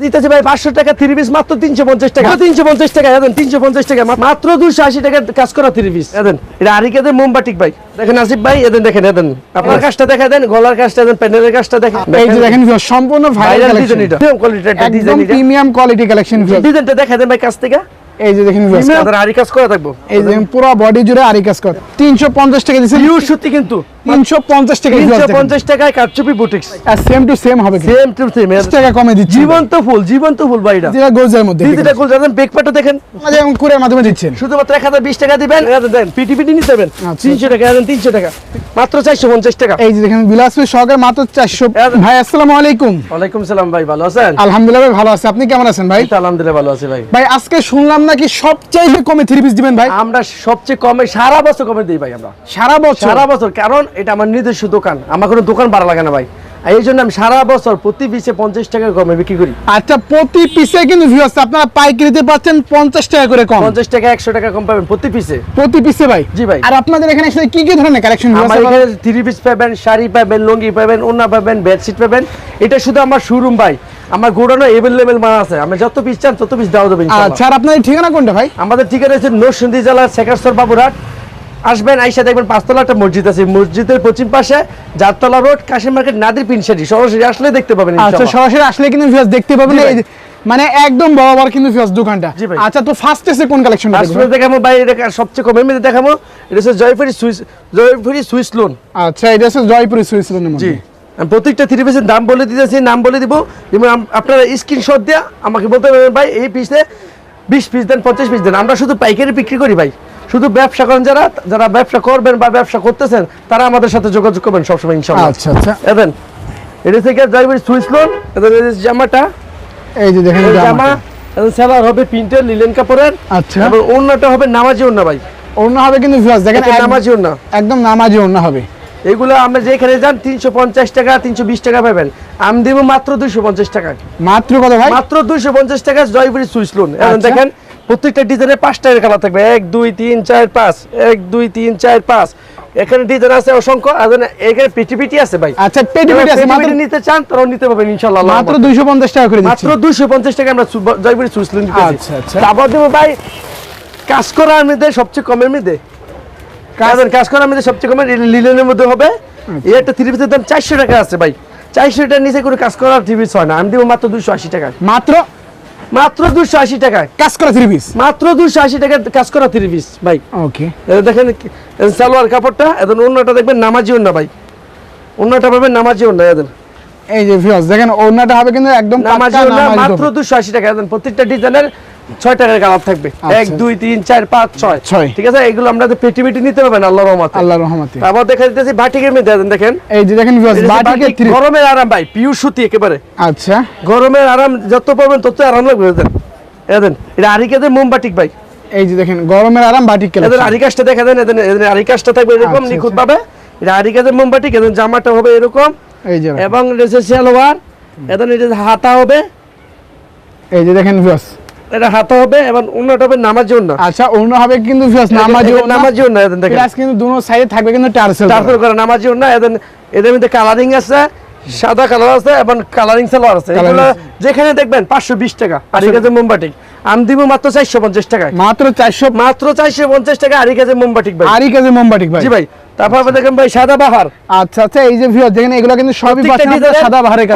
দিতেছি ভাই পাঁচশো টাকা থ্রি পিস মাত্র তিনশো পঞ্চাশ টাকা। তিনশো পঞ্চাশ টাকা দেন তিনশো পঞ্চাশ টাকা মাত্র দুশো আশি টাকা কাজ করা থ্রি পিস দেন এটা আরিকেদের মোমবাটিক ভাই। দেখেন আসিফ ভাই এদেন দেখেন এদেন আপনার কাজটা দেখা দেন গলার কাজটা দেন প্যান্ডেলের কাজটা দেখেন। এই যে দেখেন। সম্পূর্ণ ভাইরাল ডিজাইন এটা। প্রিমিয়াম কোয়ালিটির একটা ডিজাইন প্রিমিয়াম কোয়ালিটি কালেকশন ডিজাইনটা দেখা দেন ভাই কাছ থেকে। এই যে দেখেন আরি কাজ করা থাকব। এই যে পুরো বডি জুড়ে আরি কাজ করে। 350 টাকা দিছেন পিওর সত্যি কিন্তু। 350 টাকা তিনশো viewers পঞ্চাশ টাকায় কারচুপি বুটিক্স। আর সেম টু সেম হবে সেম টু সেম 10 টাকা কমে দিচ্ছি। জীবন্ত ফুল জীবন্ত ফুল ভাই এটা। যেটা গোজের মধ্যে ডিজিটাল ফুল যাবেন বেকপাটও দেখেন মাঝে এমন করে মাধ্যমে দিচ্ছেন। শুধুমাত্র এক হাজার বিশ টাকা দিবেন। এটা দেন। পিটি পিটি নিতে দেবেন। তিনশো টাকা দেন তিনশো টাকা। মাত্র চারশো পঞ্চাশ টাকা। এই যে দেখেন বিলাসপুর সহকারে মাত্র 400 ভাই আসসালামু আলাইকুম। ওয়ালাইকুম সালাম ভাই ভালো আছেন? আলহামদুলিল্লাহ ভাই ভালো আছে। আপনি কেমন আছেন ভাই? আলহামদুলিল্লাহ ভালো আছি ভাই। ভাই আজকে শুনলাম নাকি সবচাইতে কমে থ্রি পিস দিবেন ভাই? আমরা সবচেয়ে কমে সারা বছর কমে দিই ভাই আমরা। সারা বছর? সারা বছর কারণ এটা আমার নিজস্ব দোকান। আমার কোনো দোকান ভাড়া লাগে না ভাই। এই জন্য আমি সারা বছর প্রতি পিসে পঞ্চাশ টাকা কমে বিক্রি করি। আচ্ছা প্রতি পিসে কিন্তু ভিউয়ার্স আপনারা পাইকারিতে পাচ্ছেন 50 টাকা করে কম। পঞ্চাশ টাকা একশো টাকা কম পাবেন প্রতি পিসে প্রতি পিসে ভাই? জি ভাই। আর আপনাদের এখানে আসলে কি কি ধরনের কালেকশন আমার এখানে থ্রি পিস পাবেন শাড়ি পাবেন লুঙ্গি পাবেন ওড়না পাবেন বেডশিট পাবেন। এটা শুধু আমার শোরুম ভাই। আমার গোডানো এভেলেবেল মাল আছে। আমি যত পিস চান তত পিস দেওয়া দেবেন আচ্ছা আর আপনাদের ঠিকানা কোনটা ভাই? আমাদের ঠিকানা হচ্ছে নরসিংদী জেলার শেখারসর বাবুরহাট। আসবেন আইসা দেখবেন পাঁচতলা একটা মসজিদ আছে। মসজিদের পশ্চিম পাশে জাততলা রোড কাশিম মার্কেট নাদির পিনসারি সরাসরি আসলে দেখতে পাবেন আচ্ছা সরাসরি আসলে কিন্তু ভিউয়ার্স দেখতে পাবেন। মানে একদম বরাবর কিন্তু দোকানটা। আচ্ছা তো ফার্স্ট এসে কোন কালেকশন আসলে দেখাবো ভাই এটা সবচেয়ে কমের মধ্যে দেখাবো এটা হচ্ছে Jaipuri Swiss Jaipuri Swiss lawn আচ্ছা এটা হচ্ছে জয়পুরি সুইস লোন জি। প্রত্যেকটা থ্রি পিসের দাম বলে দিতেছি নাম বলে দিব। আম- আপনারা স্ক্রিনশট দিয়ে আমাকে বলতে পারবেন ভাই এই পিসে বিশ পিস দেন পঞ্চাশ পিস দেন। আমরা শুধু পাইকারি বিক্রি করি ভাই। শুধু ব্যবসা করেন যারা যারা ব্যবসা করবেন বা ব্যবসা করতেছেন তারা আমাদের সাথে যোগাযোগ করবেন সবসময় ইনশাআল্লাহ। আচ্ছা আচ্ছা। এবেন এটা থেকে জয়পুরি সুইস লোন এদের জামাটা। এই যে দেখেন জামা এবং সেলার হবে প্রিন্টের লিলেন কাপড়ের। আচ্ছা। এবং অন্যটা হবে নামাজি অন্য ভাই। অন্য হবে কিন্তু ভিউয়ার্স দেখেন নামাজি অন্য একদম নামাজি অন্য হবে। এগুলো আমরা যেখানে যান তিনশো পঞ্চাশ টাকা তিনশো বিশ টাকা পাবেন। আমি দেবো মাত্র দুইশো পঞ্চাশ টাকায়। মাত্র কত ভাই? মাত্র দুইশো পঞ্চাশ টাকা জয়পুরি সুইচ লোন। এখন আচ্ছা। দেখেন প্রত্যেকটা ডিজাইনের পাঁচ টাকার কালার থাকবে। এক দুই তিন চার পাঁচ। এক দুই তিন চার পাঁচ। এখানে ডিজাইন আছে অসংখ্য আর এখানে- পিটি পিটি আছে ভাই। আচ্ছা পেটি পেটি আছে মাত্র নিতে চান তারাও নিতে পারবেন ইনশাল্লাহ আল্লাহর মাত্র 250 টাকা করে দিচ্ছি। মাত্র দুইশো পঞ্চাশ টাকা আমরা জয়পুরি সুইস লোন দিতেছি। আচ্ছা, আচ্ছা। তারপর দেবো ভাই কাজ করার মধ্যে সবচেয়ে কমের মধ্যে। কাজ কাজ করার মধ্যে সবচেয়ে কমের লিলেনের মধ্যে হবে। একটা থ্রি পিসের দাম চারশো টাকা আছে ভাই। চারশো টাকার নিচে করে কাজ করার থ্রি পিস হয় না। আমি দেবো মাত্র দুশো আশি টাকায়। মাত্র মাত্র দুশো আশি টাকায় কাজ করা থ্রি পিস মাত্র দুশো আশি টাকায় কাজ করা থ্রি পিস ভাই। ওকে দেখেন সালোয়ার কাপড়টা এখন অন্যটা দেখবেন নামাজি অন্য ভাই। অন্যটা পাবেন নামাজি অন্য এদের। এই যে ভিউয়ার্স দেখেন অন্যটা হবে কিন্তু একদম নামাজি অন্য মাত্র কাপড়। দুশো আশি টাকা এখন প্রত্যেকটা ডিজাইনের ছয় টাকার কালার থাকবে আচ্ছা। এক দুই তিন চার পাঁচ ছয় ছয়। ঠিক আছে এগুলো আমরা পেটি পেটি নিতে পারবেন আল্লাহ রহমতে আল্লাহর রহমতে তারপর দেখা দিতেছি বাটিকের মধ্যে দেখেন, এই যে দেখেন গরমের আরাম ভাই পিওর সুতি একেবারে আচ্ছা গরমের আরাম যত পাবেন তত আরাম লাগবে এদের এদের এটা আরিকাদের মোমবাটিক ভাই এই যে দেখেন গরমের আরাম বাটিক এদের আরিকাসটা দেখা দেন এদের আরিকাসটা থাকবে এরকম আচ্ছা, নিখুঁত ভাবে এটা আরিকাদের মোমবাটিক এদের জামাটা হবে এরকম এই যে এবং এদের হাতা হবে এই যে দেখেন ভিউয়ার্স এটা হাতা হবে এবং অন্যটা হবে নামাজি অন্য আচ্ছা অন্য হবে কিন্তু এটা ওড়না নামাজি এদের দেখেন। কিন্তু দুনো সাইডে থাকবে কিন্তু টার্সেল তারপর করে। নামাজি অন্য এদের এদের মধ্যে কালারিং আছে সাদা কালার আছে এবং কালারিং সালোয়ার আছে। এগুলো যেখানে দেখবেন পাঁচশো বিশ টাকা। আরিকাদের মোমবাটিক আমি দিব মাত্র চারশো পঞ্চাশ টাকায়। মাত্র 400 মাত্র চারশো পঞ্চাশ টাকা আরিকাদের মোমবাটিক ভাই। আরি কাজে মোমবাটিক ভাই। জি ভাই। তারপর দেখেন ভাই সাদা বাহার। আচ্ছা আচ্ছা এই যে ভিউয়ার্স দেখেন এগুলো কিন্তু সবই সাদা বাহারের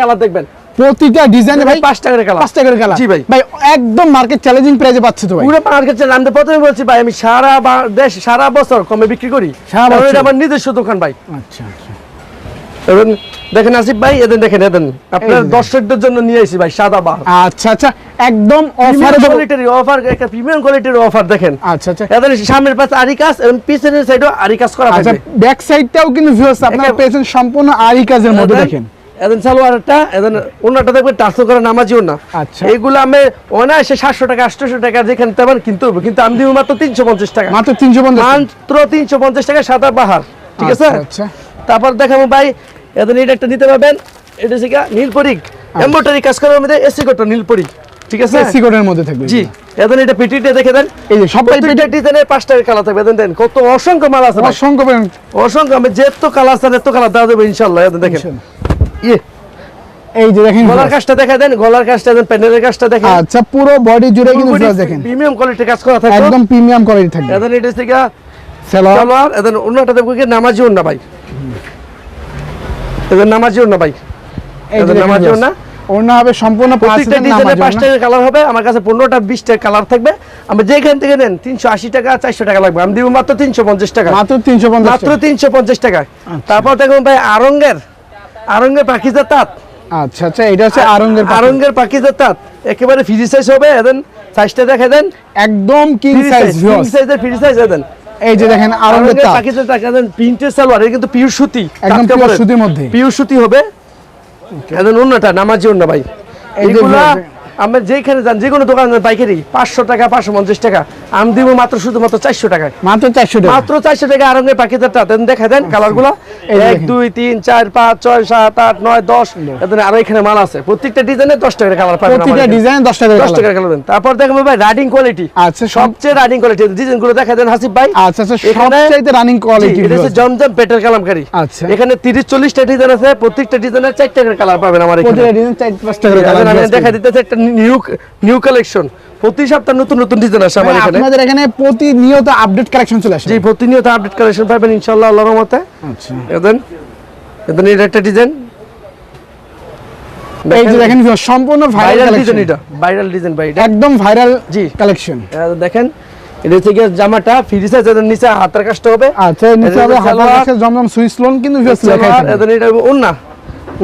কালার দেখবেন। প্রতিটা ডিজাইনে ভাই পাঁচ টাকার কালার পাঁচ টাকার কালার জি ভাই। ভাই একদম মার্কেট চ্যালেঞ্জিং প্রাইসে পাচ্ছে তো ভাই। পুরো মার্কেট প্রথমে বলছি ভাই আমি সারা দেশ সারা বছর কমে বিক্রি করি। সারা বছর? এটা আমার নিজস্ব দোকান ভাই। আচ্ছা আচ্ছা। এবং দেখেন আসিফ ভাই এদের দেখেন এদের। আপনার দর্শকদের জন্য নিয়ে আসি ভাই সাদা বাহার আচ্ছা আচ্ছা। একদম অফারে কোয়ালিটির অফার একটা প্রিমিয়াম কোয়ালিটির অফার দেখেন। আচ্ছা আচ্ছা। এদের সামনের পাশে আরিকাস এবং পিছনের সাইডও আরিকাস করা আচ্ছা থাকবে। ব্যাক সাইডটাও কিন্তু ভিউয়ার্স আপনারা একে- পেয়েছেন সম্পূর্ণ আরি কাজের মধ্যে দেখেন। এদের সালোয়ারটা এদের ওনাটা দেখবেন টার্সো করা নামাজিও না। আচ্ছা। এইগুলো আমি অনায়াসে সাতশো টাকা আটশোশো টাকা যেখানে তেমন কিনতে হবে কিন্তু আমি দিব মাত্র তিনশো পঞ্চাশ টাকা। মাত্র তিনশো পঞ্চাশ মাত্র তিনশো পঞ্চাশ টাকা সাদা বাহার ঠিক আছে? আচ্ছা। তারপর দেখাবো ভাই এদের এটা একটা নিতে পারবেন এটা গিয়া নীলপরিক। এম্বোটারি কাজ করার মধ্যে এসি কোটা নীলপরিক ঠিক আছে? এসি কোডের মধ্যে থাকবে জি এদের এটা পিটিটা দেখে দেন। এই যে ডিজাইনের কালার থাকবে দেন দেন কত অসংখ্য মাল আছে অসংখ্য অসংখ্য আমি যেত কালার আছে এত কালার দেওয়া দেবো ইনশাল্লাহ এদের দেখেন। ইয়ে। এই যে দেখেন গলার কাজটা দেখা দেন গলার কাজটা দেন প্যানেলের কাজটা দেখেন। আচ্ছা পুরো বডি জুড়ে কিন্তু দেখেন। প্রিমিয়াম কোয়ালিটির কাজ করা থাকে একদম প্রিমিয়াম কোয়ালিটি এদের এটা থেকে সালোয়ার এদের দেখব কি নামাজি না ভাই। এদের নামাজি না ভাই। এদের নামাজি viewers। না ওড়না হবে সম্পূর্ণ প্রত্যেকটা ডিজাইনে নামাজ পাঁচ টাকা কালার হবে আমার কাছে পনেরোটা বিশটা কালার থাকবে। আমরা যেখান থেকে নেন তিনশো আশি টাকা চারশো টাকা লাগবে। আমি দিব মাত্র তিনশো পঞ্চাশ টাকা। মাত্র তিনশো পঞ্চাশ মাত্র তিনশো পঞ্চাশ টাকা। তারপর দেখুন ভাই আরঙ্গের আরঙ্গের পাখিজার তাঁত। আচ্ছা আচ্ছা এটা হচ্ছে আরঙ্গের আরঙ্গের পাখিজার তাঁত। একেবারে ফ্রি সাইজ হবে দেন সাইজটা দেখে দেন। একদম কিং সাইজ সাইজ সাইজের ফ্রি সাইজ দেন এই যে দেখেন আরঙ্গের তাঁত। তাপ পাখিজার তাঁত এদেন প্রিন্টের সালোয়ার এটা কিন্তু পিওর সুতি। একদম পিওর সুতির মধ্যে। পিওর সুতি হবে। এদেন অন্যটা নামাজি অন্য ভাই। এই এইগুলা আমরা যেখানে যান যে কোনো দোকান পাইকারি। পাঁচশো টাকা পাঁচশো পঞ্চাশ টাকা। আমি দিব মাত্র শুধুমাত্র চারশো টাকায়। মাত্র চারশো টাকা? মাত্র চারশো টাকা আরঙ্গের পাখিদারটা দেখা দেন কালারগুলা এক দেখেন। দুই তিন চার পাঁচ ছয় সাত আট নয় দশ। আরও এখানে মাল আছে। প্রত্যেকটা ডিজাইনে দশ টাকার কালার পাবেন প্রতিটা ডিজাইন দশ টাকা দশ টাকার কালার দেন। তারপর দেখবেন ভাই রাইডিং কোয়ালিটি আচ্ছা সবচেয়ে রাইডিং কোয়ালিটি ডিজাইনগুলো দেখা দেন হাসিফ ভাই। আচ্ছা আচ্ছা সবচাইতে রানিং কোয়ালিটি এটা হচ্ছে জমজম পেটের কালামকারী। আচ্ছা। এখানে তিরিশ চল্লিশটা ডিজাইন আছে। প্রত্যেকটা ডিজাইনের চার টাকার কালার পাবেন আমার এখানে। প্রতিটা ডিজাইন চার পাঁচ আমি দেখা দিতেছে একটা নিউ নিউ কালেকশন প্রতি সপ্তাহে নতুন নতুন ডিজাইন আসে আমার এখানে। আপনাদের এখানে প্রতিনিয়ত আপডেট কালেকশন চলে আসে। জি প্রতিনিয়ত আপডেট কালেকশন পাবেন ইনশাআল্লাহ আল্লাহর রহমতে। আচ্ছা। এদেন এদেন এটা একটা ডিজাইন এই যে দেখেন। সম্পূর্ণ ভাইরাল ডিজাইন এটা ভাইরাল ডিজাইন ভাই এটা। একদম ভাইরাল জি। কালেকশন দেখেন এটা জামাটা ফ্রি সাইজ এদের নিচে হাতের কাজটা হবে। আচ্ছা এর নিচে হবে হাতার সালোয়ার, জমজম সুইস লোন কিন্তু viewers লেখা সালোয়ার, এটা ওন্না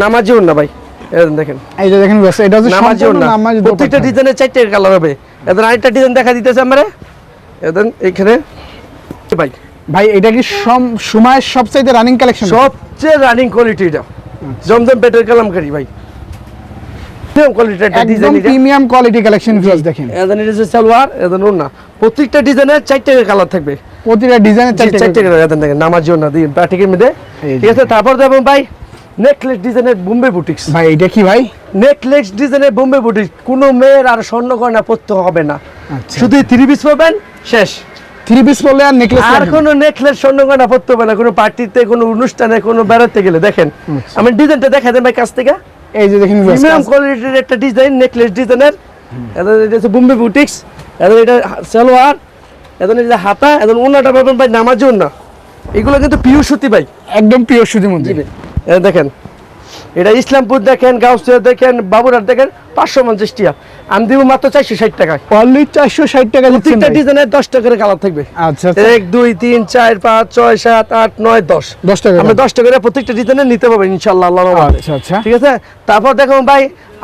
নামাজি ওন্না ভাই। দেখেন। এই যে দেখেন এটা হচ্ছে সম্পূর্ণ নামাজি প্রত্যেকটা দোপাট্টা। ডিজাইনের চারটে কালার হবে। এদের আরেকটা ডিজাইন দেখা দিতেছে আমরা। এদের এখানে ভাই। ভাই এটা কি সম- সময়ের সবচাইতে রানিং কালেকশন সবচেয়ে রানিং কোয়ালিটি এটা। জমজম পেটের কালামকারী ভাই। কোয়ালিটির একটা একদম ডিজাইন এটা। প্রিমিয়াম কোয়ালিটি কালেকশন দেখেন। এদের এটা হচ্ছে সালোয়ার প্রত্যেকটা ডিজাইনের চারটে কালার থাকবে। প্রতিটা ডিজাইনের চারটে দেন দেখেন নামার জন্য দিন প্যাটিকের মধ্যে ঠিক আছে তারপর দেখুন ভাই। নেকলেস ডিজাইনের বোম্বে বুটিক্স ভাই এটা কি ভাই? নেকলেস ডিজাইনের বোম্বে বুটিক্স কোনো মেয়ের আর স্বর্ণ গয়না পড়তে হবে না। আচ্ছা। শুধু থ্রি পিস পাবেন শেষ। থ্রি পিস পরলে আর নেকলেস আর কোনো নেকলেস স্বর্ণ গয়না পড়তে হবে না। কোনো পার্টিতে কোনো অনুষ্ঠানে কোনো বেড়াতে গেলে। দেখেন আচ্ছা। আমি ডিজাইনটা দেখা দেন ভাই কাছ থেকে। এই যে দেখেন প্রিমিয়াম কোয়ালিটির একটা ডিজাইন নেকলেস ডিজাইনের এটা হচ্ছে বোম্বে বুটিক্স এদের এটা সালোয়ার। এদের এটা হাতা। এদের ওনাটা পাবেন ভাই নামার জন্য এগুলো কিন্তু পিওর সুতি ভাই। একদম পিওর সুতি এই দেখেন এটা ইসলামপুর দেখেন গাউসিয়া দেখেন বাবুরার দেখেন পাঁচশো পঞ্চাশ টিয়া। আমি দিব মাত্র চারশো ষাট টাকায়। অনলি চারশো ষাট টাকা তিনটা প্রত্যেকটা ডিজাইনের দশ টাকার কালার থাকবে। আচ্ছা আচ্ছা। এক দুই তিন চার পাঁচ ছয় সাত আট নয় দশ। দশ টাকা আমরা দশ টাকা করে প্রত্যেকটা ডিজাইনের নিতে পারবেন ইনশাল্লাহ আল্লাহ আচ্ছা আচ্ছা। ঠিক আছে? তারপর দেখুন ভাই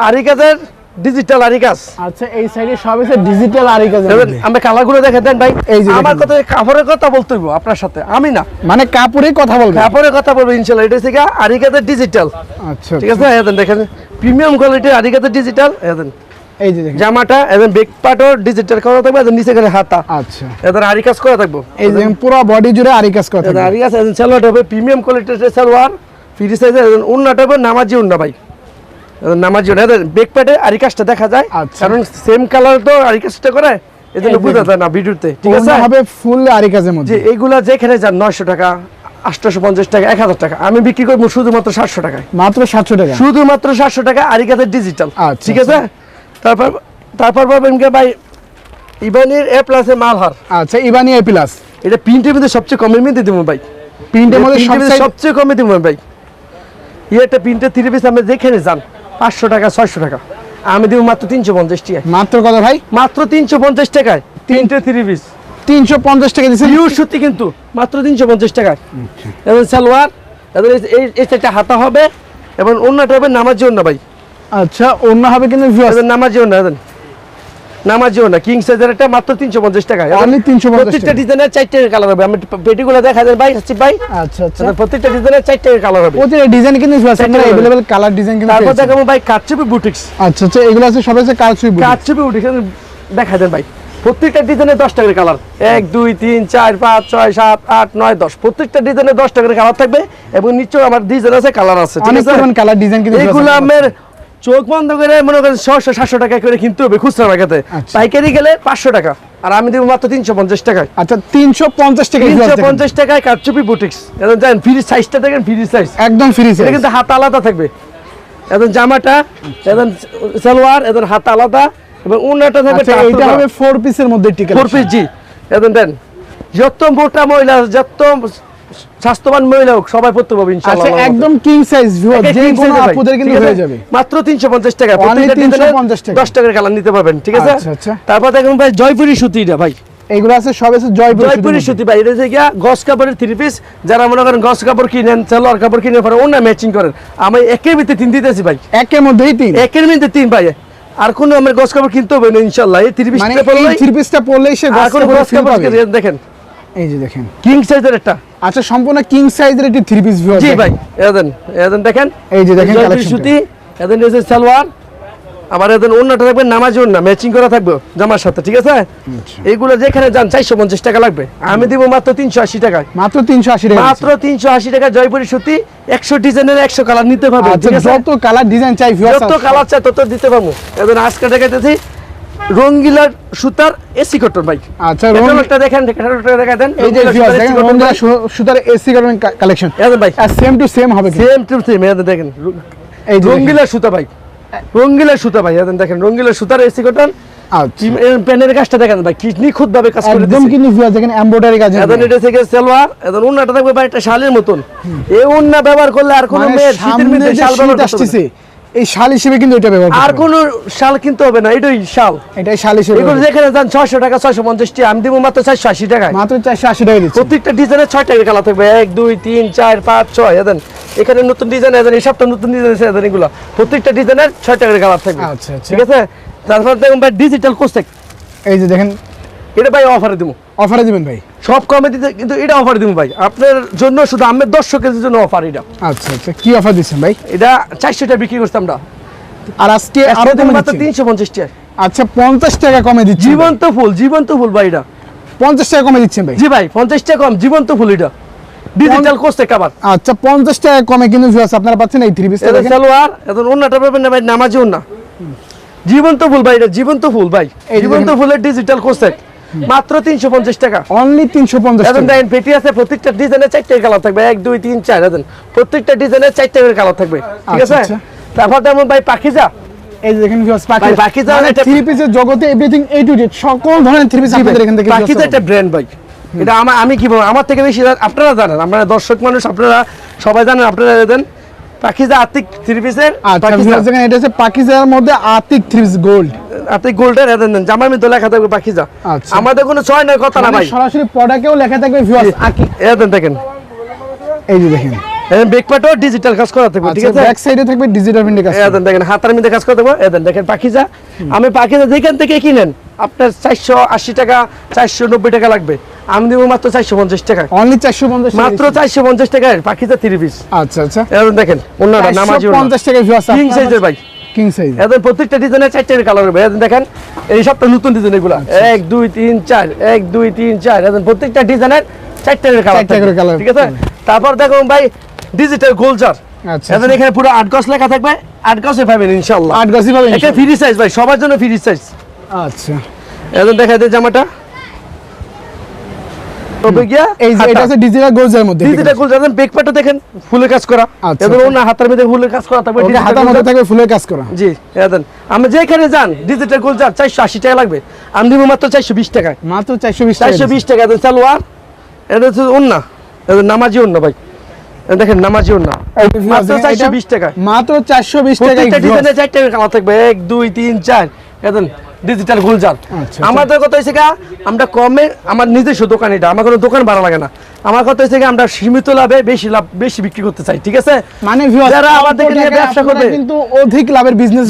আরিকাজের ডিজিটাল আরিকাজ আচ্ছা এই সাইডে সব আছে ডিজিটাল আরি কাজ আমরা কালারগুলো দেখে দেন ভাই এই যে আমার। কথা কাপড়ের কথা বলতে হইব আপনার সাথে আমি না মানে কাপড়ে কথা বলবে কাপড়ের কথা বলব ইনশাল্লাহ এটা গিয়ে আরিকাজের ডিজিটাল আচ্ছা ঠিক আছে দেখেন প্রিমিয়াম কোয়ালিটির ডিজিটাল এই যে জামাটা এবং বেক পার্টও ডিজিটাল করা থাকবে এদের নিচে করে হাতা আচ্ছা এদের আরি কাজ করা থাকব এই যে পুরো বডি জুড়ে আরি কাজ কথা এদের আরি কাজ সালোয়ার হবে প্রিমিয়াম কোয়ালিটির সালোয়ার ফ্রি সাইজের উন্নাটা হবে নামাজি উন্না ভাই নামাজি দেখা যায়। আচ্ছা। কারণ সেম কালার তো করে বোঝা যায় না ভিডিওতে। ঠিক আছে? হবে ফুল মধ্যে। যেখানে যান নয়শো টাকা আটশোশো পঞ্চাশ টাকা এক হাজার টাকা। আমি বিক্রি করব শুধুমাত্র সাতশো টাকায়। মাত্র সাতশো টাকা। শুধুমাত্র সাতশো টাকা ডিজিটাল আচ্ছা, ঠিক আছে? তারপর তারপর পাবেন কে ভাই ইবানির এ প্লাসের মালহার আচ্ছা ইবানি এ প্লাস এটা প্রিন্টের মধ্যে সবচেয়ে কমের মধ্যে দিব ভাই। প্রিন্টের মধ্যে সবচেয়ে কমে দিব ভাই। একটা প্রিন্টের থ্রি পিস আপনি যেখানে যান পাঁচশো টাকা ছয়শো টাকা। আমি দিব মাত্র তিনশো পঞ্চাশ টাকা মাত্র কত ভাই? মাত্র তিনশো পঞ্চাশ টাকায়। তিনটে থ্রি পিস তিনশো পঞ্চাশ টাকা দিচ্ছে পিওর সত্যি কিন্তু। মাত্র তিনশো পঞ্চাশ টাকায়। এবং সালোয়ার এবং এই- একটা হাতা হবে। এবং অন্যটা হবে নামার জন্য ভাই। আচ্ছা অন্য হবে কিন্তু নামার এদের নামাজি অন্য এদের নামাজি অন্য কিং সাইজের একটা মাত্র তিনশো পঞ্চাশ টাকা Only 350 প্রত্যেকটা টাকা। ডিজাইনের চারটে কালার হবে আমি পেটিগুলো দেখা যায় ভাই আসছি ভাই আচ্ছা আচ্ছা এদের প্রত্যেকটা ডিজাইনের চারটে কালার হবে প্রতিটা ডিজাইন কিন্তু viewers, চারটে আপনারা colour। अवेलेबल কালার ডিজাইন কিন্তু তারপর পেয়েছেন। দেখাবো ভাই কাটচুপি বুটিক্স আচ্ছা আচ্ছা এগুলো আছে সব আছে কাজ সুই কাটচুপি বুটিক্স দেখা দেন ভাই প্রত্যেকটা ডিজাইনের দশ টাকার কালার এক দুই তিন চার পাঁচ ছয় সাত আট নয় দশ প্রত্যেকটা ডিজাইনের দশ টাকার কালার থাকবে এবং নিচেও আমার ডিজাইন আছে কালার আছে ঠিক অনেক আছে পরিমাণ কালার ডিজাইন কিন্তু viewers এইগুলো আপনারা আমের চোখ বন্ধ করে মনে করেন ছশো সাতশো টাকা করে কিনতে হবে খুচরা বাগাতে আচ্ছা। পাইকারি গেলে পাঁচশো টাকা আর আমি দেবো মাত্র তিনশো পঞ্চাশ টাকায়। আচ্ছা তিনশো পঞ্চাশ টাকা তিনশো পঞ্চাশ টাকায় কারচুপি বুটিক্স এখন জানেন ফ্রি সাইজটা দেখেন ফ্রি সাইজ একদম ফ্রি এটা কিন্তু হাত আলাদা থাকবে। এখন জামাটা এখন সালোয়ার এখন হাত আলাদা এবং উন্নটা থাকবে আচ্ছা এইটা হবে ফোর পিসের মধ্যে টিকা ফোর পিস জি। এখন দেন যত মোটা মহিলা যত স্বাস্থ্যবান মহিলা হোক সবাই পড়তে পারবে ইনশাআল্লাহ আচ্ছা একদম কিং সাইজ ভিউয়ার যে কোনো আপুদের কিন্তু হয়ে যাবে। মাত্র 350 টাকা প্রত্যেকটা ডিজাইনে 350 টাকা। 10 টাকার কালার নিতে পারবেন ঠিক আছে? আচ্ছা, আচ্ছা। তারপর দেখুন ভাই জয়পুরি সুতিটা ভাই। এইগুলো আছে সব আছে জয়পুর জয়পুরি সুতি ভাই এটা গিয়া গস কাপড়ের থ্রি পিস যারা মনে করেন গস কাপড় কিনেন সালোয়ার কাপড় কিনে পরে অন্য ম্যাচিং করেন আমি একের ভিতরে তিন দিতেছি ভাই। একের মধ্যেই তিন? একের ভিতরে তিন ভাই। আর কোনো আমার গস কাপড় কিনতে হবে না ইনশাআল্লাহ। এই থ্রি পিসটা এই পরলে থ্রি পিসটা পরলেই সে গস কাপড় দেখেন। এই যে দেখেন। কিং সাইজের একটা। আচ্ছা সম্পূর্ণ কিং সাইজের একটি থ্রি পিস ভিউয়ার জি ভাই এদেন এদেন দেখেন। এই যে দেখেন collectionটা। সুতি এদেন এসে সালোয়ার আবার অন্যটা থাকবে নামাজি ম্যাচিং করা থাকবে জামার সাথে ঠিক আছে? আচ্ছা। এইগুলো যেখানে যান চারশো পঞ্চাশ টাকা লাগবে। আমি দিব মাত্র তিনশো আশি টাকায়। মাত্র তিনশো আশি টাকা মাত্র তিনশো আশি টাকা জয়পুরি সুতি একশো ডিজাইনের একশো কালার নিতে পারবে আচ্ছা ঠিক আছে? যত কালার ডিজাইন চাই যত কালার চাই তত দিতে পারব। আজকে দেখাইতেছি রঙ্গিলার সুতার এসি কটন ভাই। আচ্ছা ক্যাটালগটা দেখেন ক্যাটালগটা দেখা দেন এই যে রঙ্গিলা ভিউয়ার সুতার দেখেন ভাই। সু- সুতার এসি কারণ কালেকশন এদের ভাই। আর সেম টু সেম হবে। সেম টু সেম এদের দেখেন এই যে দেখেন। রঙ্গিলা সুতা ভাই। রঙ্গিলা সুতা ভাই দেখেন রঙ্গিলা সুতার এসি কটন। আচ্ছা। কাজটা দেখেন ভাই কি নিখুঁত ভাবে কাজ করে একদম কিন্তু ভিউয়ার দেখেন এমব্রয়ডারি কাজ এখন এটা থেকে সালোয়ার উন্নাটা থাকবে ভাই একটা শালের মতন। এই উন্না ব্যবহার করলে আর কোনো মানে মেয়ের শীতের মধ্যে শাল ব্যবহার করতে হবে আসতেছে এই শাল হিসেবে কিন্তু এটা ব্যবহার আর কোন শাল কিনতে হবে না এটাই শাল। এটাই শাল হিসেবে এগুলো। যেখানে যান ছয়শো টাকা ছয়শো পঞ্চাশ টাকা আমি দিব মাত্র চারশো আশি টাকায়। মাত্র চারশো আশি টাকা দিচ্ছে। প্রত্যেকটা ডিজাইনের ছয় টাকা কালার থাকবে। এক দুই তিন চার পাঁচ ছয় এদেন এখানে নতুন ডিজাইন এদেন এই সপ্তাহ নতুন ডিজাইন আছে এদেন এগুলো। প্রত্যেকটা ডিজাইনের ছয় টাকার কালার থাকবে। আচ্ছা, আচ্ছা। ঠিক আছে? তারপর দেখুন ভাই ডিজিটাল কোস্টেক এই যে দেখেন এটা ভাই অফারে দিব অফারে দিবেন ভাই? সব কমে দিতে কিন্তু এটা অফারে দিব ভাই। আপনার জন্য শুধু আমের দর্শকের জন্য অফার এটা। আচ্ছা আচ্ছা কি অফার দিচ্ছেন ভাই? এটা চারশো টাকা বিক্রি করতাম আমরা। আর আজকে আরও কমে মাত্র তিনশো পঞ্চাশ টাকা। আচ্ছা পঞ্চাশ টাকা কমে দিচ্ছি জীবন্ত ফুল জীবন্ত ফুল ভাই এটা। পঞ্চাশ টাকা কমে দিচ্ছেন ভাই? জি ভাই পঞ্চাশ টাকা কম জীবন্ত ফুল এটা। ডিজিটাল কোস্টেক আবার আচ্ছা পঞ্চাশ টাকা কমে কিন্তু viewers আপনারা পাচ্ছেন এই থ্রি পিসটা এটা সালোয়ার এখন অন্যটা পাবেন না ভাই নামাজি অন্য জীবন্ত ফুল ভাই এটা জীবন্ত ফুল ভাই। জীবন্ত। ফুলের ডিজিটাল কোস্টেক মাত্র তিনশো পঞ্চাশ টাকা। অনলি তিনশো পঞ্চাশ দেখেন পেটি আছে প্রত্যেকটা ডিজাইনের চারটে কালার থাকবে। এক দুই তিন চার এখন প্রত্যেকটা ডিজাইনের চারটে কালার থাকবে। ঠিক আচ্ছা, আছে? আচ্ছা। তারপর যেমন ভাই পাখিজা। এই যে দেখেন পাখি ভাই, পাখি যাওয়ার একটা- থ্রি পিসের জগতে এভরিথিং এ টু জেড সকল ধরনের থ্রি পিস আপনাদের এখান থেকে পাখিজা একটা ব্র্যান্ড ভাই। এটা আমার আমি কি বলব আমার থেকে বেশি আপনারা জানেন আপনারা দর্শক মানুষ আপনারা সবাই জানেন আপনারা দেন থ্রি পিসের আচ্ছা viewers, দেখেন এটা হচ্ছে পাকিজার মধ্যে আতিক থ্রি পিস গোল্ড আর্থিক গোল্ডের এদেন দেন জামার মধ্যে লেখা থাকবে পাখিজা আচ্ছা। আমাদের কোনো ছয় নয় কথা না ভাই। সরাসরি প্রোডাক্টেও লেখা থাকবে ভিউয়ার্স আকি এদেন দেখেন। এই যে দেখেন। ব্যাকপাটও ডিজিটাল কাজ করা থাকবে ঠিক আচ্ছা আছে? ব্যাক সাইডে থাকবে ডিজিটাল প্রিন্টের কাজ এদেন দেখেন হাতার মধ্যে কাজ এদেন দেখেন পাখিজা আমি পাখিজা যেখান থেকে কিনেন আপনার চারশো আশি টাকা চারশো নব্বই টাকা লাগবে। আমি দেবো মাত্র চারশো পঞ্চাশ টাকা। অনলি চারশো পঞ্চাশ মাত্র চারশো পঞ্চাশ থ্রি পিস আচ্ছা আচ্ছা। এদেন দেখেন নামাজি পঞ্চাশ টাকা কিং সাইজের ভাই। কিং সাইজ এদের প্রত্যেকটা ডিজাইনের চারটে কালার হবে। এদের দেখেন এই সবটা নতুন ডিজাইন এগুলো। আচ্ছা। এক দুই তিন চার এক দুই তিন চার। এদের প্রত্যেকটা ডিজাইনের চারটে কালার চারটে ঠিক আছে? তারপর দেখো ভাই ডিজিটাল গোলজার। আচ্ছা এদের এখানে পুরো আট গজ লেখা থাকবে। আট গজে পাবেন ইনশাল্লাহ আট গাছি পাবেন এটা ফ্রি সাইজ ভাই সবার জন্য ফ্রি সাইজ আচ্ছা। এদের দেখা যায় জামাটা। তবে গিয়া এই যে এটা আছে ডিজিটাল গোলজার মধ্যে ডিজিটাল গোলজার বেক পাটও দেখেন ফুলের কাজ করা। আচ্ছা, আচ্ছা। ওনা হাতের মধ্যে ফুলের কাজ করা থাকবে digital মধ্যে। থাকবে ফুলের কাজ করা। জি এদেন আমি যেখানে যান ডিজিটাল গোলজার চারশো আশি টাকা লাগবে। আমি দিব মাত্র চারশো বিশ টাকায়। মাত্র চারশো বিশ টাকা চারশো বিশ টাকা এদের সালোয়ার। এদের হচ্ছে অন্য এদের নামাজি অন্য ভাই। দেখেন নামাজি অন্য মাত্র চারশো বিশ টাকা মাত্র চারশো বিশ টাকা প্রত্যেকটা ডিজাইনে চারটে কালার থাকবে। এক দুই তিন চার। এদেন ডিজিটাল গুলজার। আচ্ছা। আমাদের কথা হয়েছে গা আমরা কমে আমার নিজস্ব দোকান এটা আমার কোনো দোকান ভাড়া লাগে না। আমার কথা হয়েছে গা আমরা সীমিত লাভে বেশি লাভ বেশি বিক্রি করতে চাই ঠিক আছে? মানে যারা আমাদের নিয়ে ব্যবসা করবে কিন্তু অধিক লাভের বিজনেস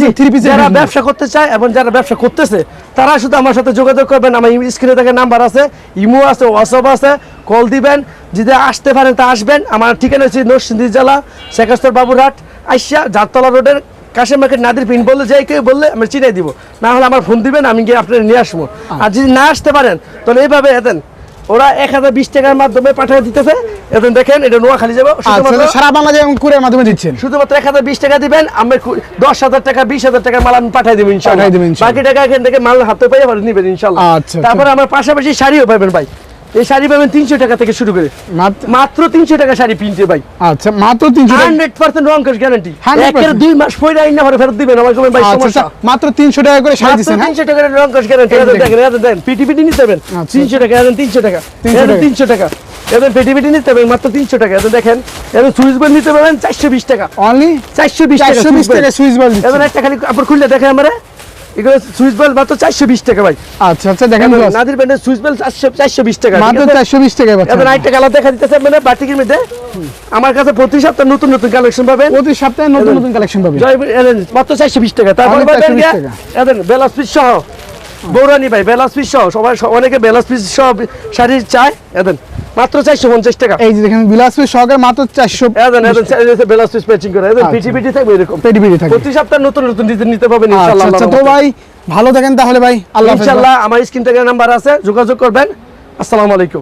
যারা ব্যবসা করতে চায় এবং যারা ব্যবসা করতেছে তারা শুধু আমার সাথে যোগাযোগ করবেন আমার স্ক্রিনে থেকে নাম্বার আছে ইমো আছে হোয়াটসঅ্যাপ আছে কল দিবেন যদি আসতে পারেন তা আসবেন। আমার ঠিকানা হচ্ছে নরসিংদী জেলা শেখাস্তর বাবুরহাট আইসা জাততলা রোডের কাশে মার্কেট নাদির পিন বললে যাই কেউ বললে আমি চিনাই দিব। না হলে আমার ফোন দিবেন আমি গিয়ে আপনার নিয়ে আসব। আর যদি না আসতে পারেন তাহলে এইভাবে এতেন ওরা এক হাজার বিশ টাকার মাধ্যমে পাঠিয়ে দিতেছে। এতেন দেখেন এটা নোয়াখালী যাব। আচ্ছা সারা বাংলাদেশ কুরিয়ার মাধ্যমে দিচ্ছেন। শুধুমাত্র এক হাজার বিশ টাকা দিবেন আমি দশ হাজার টাকা বিশ হাজার টাকা মাল আমি পাঠাই দেবো ইনশাল্লাহ। বাকি টাকা এখান থেকে মাল হাতে পেয়ে আবার নিবেন ইনশাল্লাহ। আচ্ছা, তারপরে আমার পাশাপাশি শাড়িও পাবেন ভাই। এই শাড়ি পাবেন তিনশো টাকা থেকে শুরু করে। মাত্র তিনশো টাকা শাড়ি প্রিন্টে ভাই। আচ্ছা মাত্র তিনশো টাকা হান্ড্রেড পার্সেন্ট রং কাজ গ্যারান্টি একের দুই মাস পরে আইন না ফেরত দিবেন আমার ভাই আচ্ছা সমস্যা। আচ্ছা, মাত্র তিনশো টাকা করে শাড়ি দিচ্ছেন হ্যাঁ? তিনশো টাকার রং কাজ গ্যারান্টি দেখেন। দেন পিটি পিটি নিতে হবে আচ্ছা। তিনশো টাকা তিনশো টাকা 300 তিনশো টাকা। এদের পেটি পেটি নিতে হবে মাত্র তিনশো টাকা। এদের দেখেন এদের সুইচ বোর্ড নিতে পারবেন চারশো বিশ টাকা। অনলি চারশো বিশ টাকা সুইচ টাকা বল একটা খালি আপনার খুললে দেখেন আমরা। এগুলো সুইচ বেল মাত্র চারশো বিশ টাকা ভাই। আচ্ছা আচ্ছা দেখেন নাদির ব্যান্ডের সুইচ বেল চারশো চারশো বিশ টাকা। মাত্র চারশো বিশ টাকায় পাচ্ছেন। আরেকটা কালার দেখা দিতেছে মানে বাটিকের মধ্যে। আমার কাছে প্রতি সপ্তাহে নতুন নতুন কালেকশন পাবেন। প্রতি সপ্তাহে নতুন নতুন কালেকশন পাবেন। জয় মাত্র চারশো বিশ টাকা। তারপর Only পাবেন 420 গিয়া, টাকা। এদের বেলাস পিস সহ। বৌরানি ভাই বেলাস পিস সহ। সবাই অনেকে বেলাস পিস সহ শাড়ির চায়। এদের মাত্র চারশো পঞ্চাশ টাকা। এই যে দেখেন বিলাসপুর সহকারে মাত্র চারশো এজন এদের বেলাস পিস ম্যাচিং করে এদের আচ্ছা। পিটি পিটি থাকবে এরকম। পিটি পিটি থাকে প্রতি সপ্তাহে নতুন নতুন ডিজাইন নিতে পাবেন আচ্ছা ইনশাআল্লাহ আচ্ছা তো ভাই ভালো থাকেন তাহলে ভাই আল্লাহ ইনশাআল্লাহ আমার স্ক্রিন থেকে নাম্বার আছে যোগাযোগ করবেন। আসসালামু আলাইকুম।